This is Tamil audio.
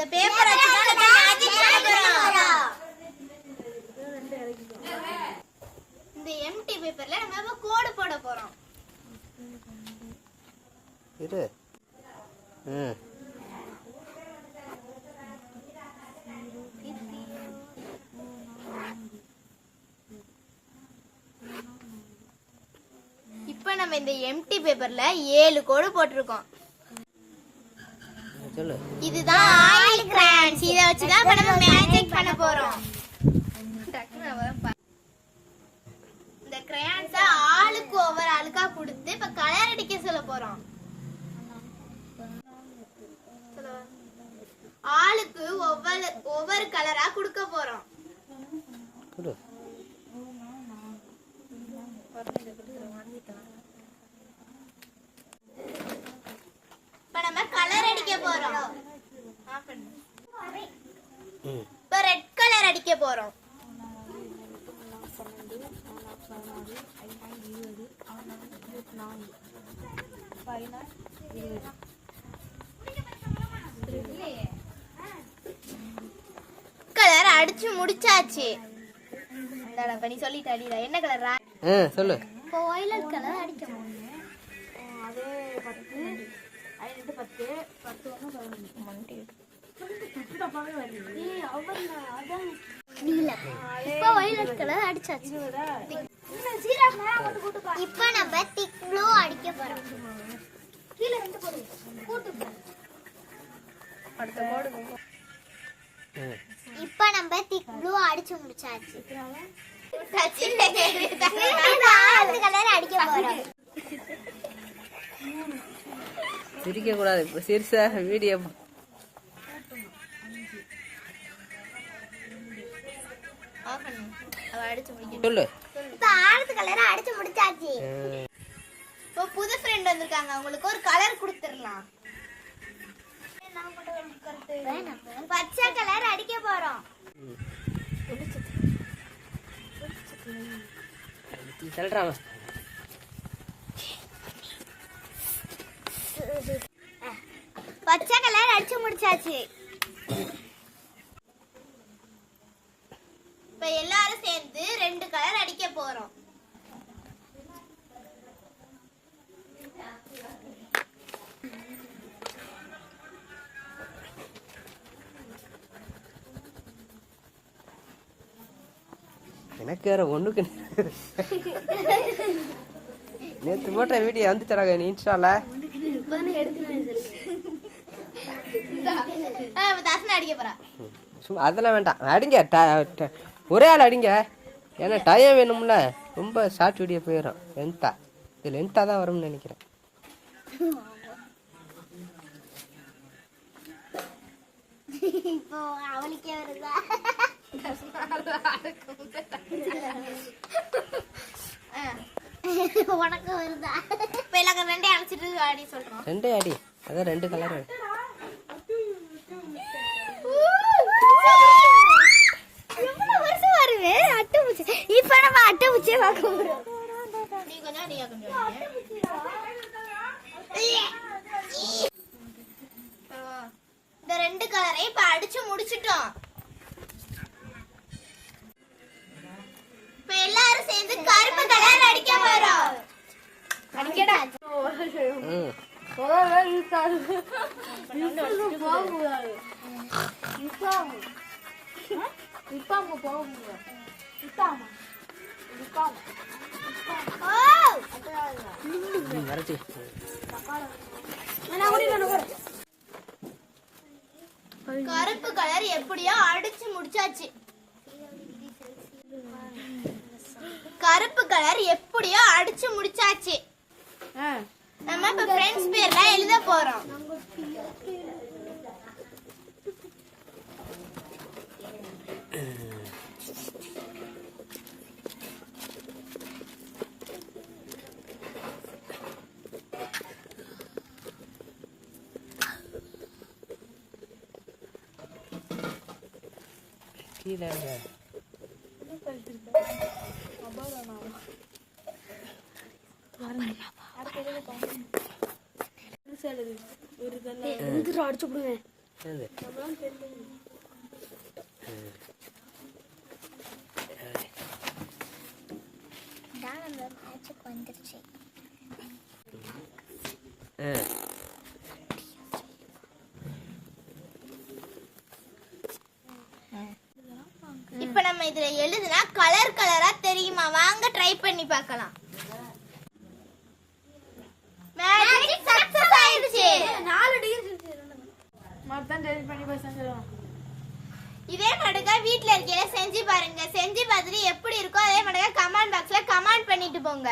இந்த பேப்பர் இந்த எம்டி பேப்பர்ல நம்ம கோடு போட போறோம்? இரு. ம் இப்போ நம்ம இந்த எம்டி பேப்பர்ல ஏழு கோடு போட்டிருக்கோம். சொல்லு. இதுதான் ஆயில் கிரான்ஸ் இத வச்சு தான் நம்ம மேஜிக் பண்ண போறோம். இந்த கிரையான்ஸ ஆளுக்கு ஒவ்வொரு ஆளுக்கா கொடுத்து இப்ப கலர் அடிக்க சொல்ல போறோம்? ஆளுக்கு ஒவ்வொரு ஒவ்வொரு கலரா கொடுக்க போறோம். கொடு இப்ப நம்ம கலர் அடிக்க போறோம் ஆஃப் பண்ணு. ம் இப்ப ரெட் கலர் அடிக்க போறோம். கலர் அடிச்சு முடிச்சாச்சு. நீ சொல்லிட்டு அடிடா. என்ன கலர் சொல்லு. இப்போ வயலட் கலர் அடிக்கணும் அது பத்து. ஐந்து பத்து. பத்து ஒன்று பதினொன்று இப்ப அடிச்சாச்சு நம்ம திக் ப்ளூ அடிக்க போறோம் கீழே ரெண்டு போடு கூட்டு நம்ம திக் ப்ளூ அடிச்சு முடிச்சாச்சு அடிக்க போறோம் சிரிக்க கூடாது இப்போ வீடியோ அவ அடிச்சு முடிக்கணும். சொல்லு. இப்போ ஆரத்து கலர் அடிச்சு முடிச்சாச்சு. இப்போ புது ஃப்ரெண்ட் வந்திருக்காங்க. அவங்களுக்கு ஒரு கலர் கொடுத்துடலாம். பச்சை கலர் அடிக்க போறோம். பச்சை கலர் அடிச்சு முடிச்சாச்சு இப்ப எல்லாரும் சேர்ந்து ரெண்டு அடிக்க போறோம். எனக்கு வேற ஒண்ணுக்கு நேற்று போட்ட வீடியோ வந்துச்சாங்க நீ இன்ஸ்டால அதெல்லாம் வேண்டாம். அடிங்க ஒரே ஆள் அடிங்க. ஏன்னா டைம் வேணும்ல ரொம்ப ஷார்ட் வீடியோ போயிடும் லென்த்தா இது லென்த்தாக தான் வரும்னு நினைக்கிறேன். ரெண்டே அடி. அதான் ரெண்டு கலர் இப்ப நம்ம அட்டைப்பூச்சியை பார்க்க போறோம் இந்த ரெண்டு கலரையும் இப்ப அடிச்சு முடிச்சிட்டோம். இப்ப எல்லாரும் சேர்ந்து கருப்பு கலர் அடிக்க போறோம். அடிக்கடா. கருப்பு கலர் எப்படியோ அடிச்சு முடிச்சாச்சு. கருப்பு கலர் எப்படியோ அடிச்சு முடிச்சாச்சு. நம்ம இப்ப ஃப்ரெண்ட்ஸ் பேர்லாம் எழுத போறோம். கீழே இருங்க. எழுதுடா, அடிச்சு விடுவேன் என்னது? வந்துருச்சு ஆ. இப்ப நம்ம இதுல எழுதுனா கலர் கலரா தெரியுமா? வாங்க ட்ரை பண்ணி பார்க்கலாம். மேஜிக் சக்சஸ் ஆயிடுச்சு. நாலு டிகிரி மொத்தம் டெலிட் பண்ணி போய் செஞ்சிடலாம் இதே மடக்கா வீட்ல இருக்கையில செஞ்சு பாருங்க. செஞ்சு பார்த்துட்டு எப்படி இருக்கோ அதே மடக்கா கமெண்ட் பாக்ஸ்ல கமெண்ட் பண்ணிட்டு போங்க.